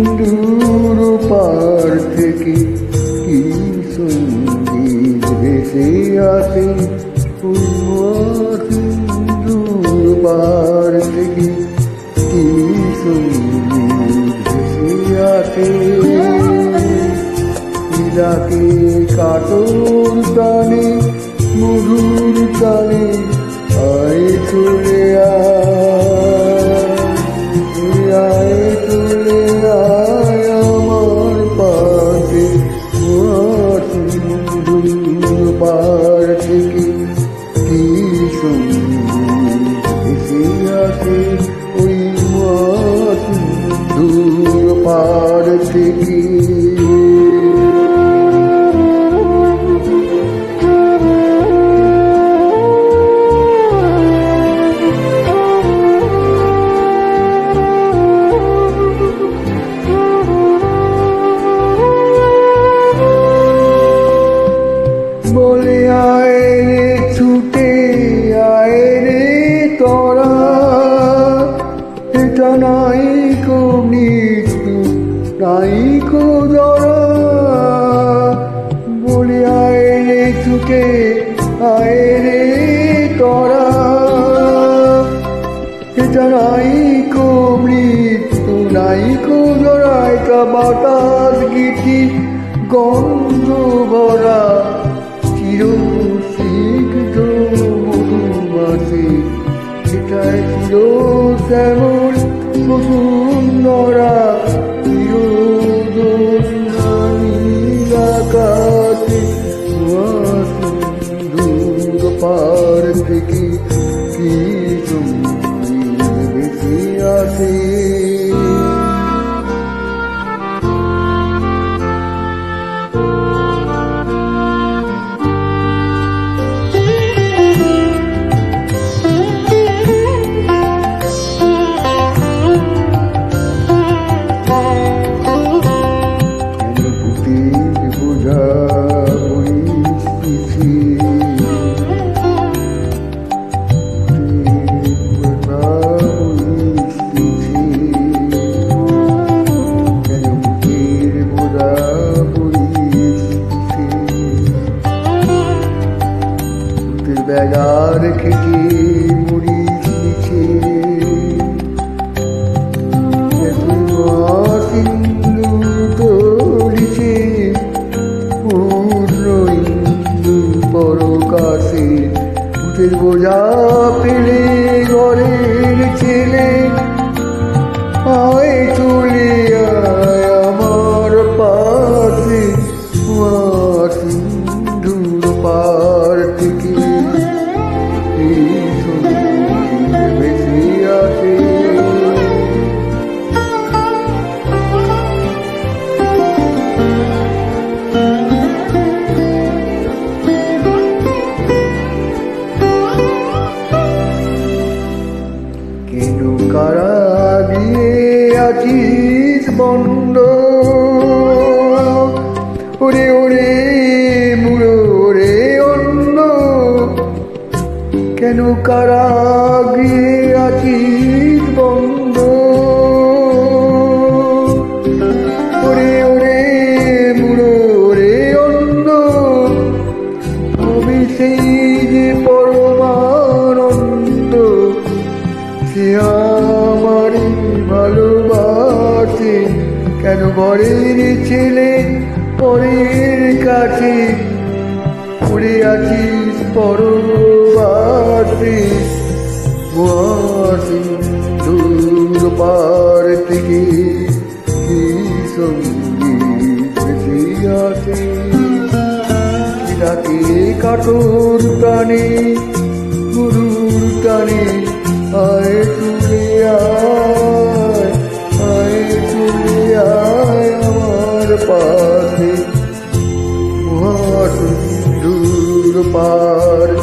মহাসিন্ধুর কাটোর টানে মধুর টানে আয় আয়। ছুটে আয় রে তোরা এটা নাই কো মৃত্যু নাই কো জরা এটা বাতাস গীতি, গন্ধ ভরা চির সিগ্ধ মধুমাসে এটাই ছিল শ্যামল পার থেকে কি বেগার খেতে মরিস নিচে কারা দিয়ে আছিস বন্ধ? ওরে ওরে মুড়ো রে অন্য কেন কারা গিয়ে সে আমারই ভালোবাসে? কেন ঘরের ছেলে পরের কাছে পড়ে আছিস পরবাসে সিন্ধুর পার থেকে কি সংগীত রাতে কাটোর টানে, গুরুর টানে? পার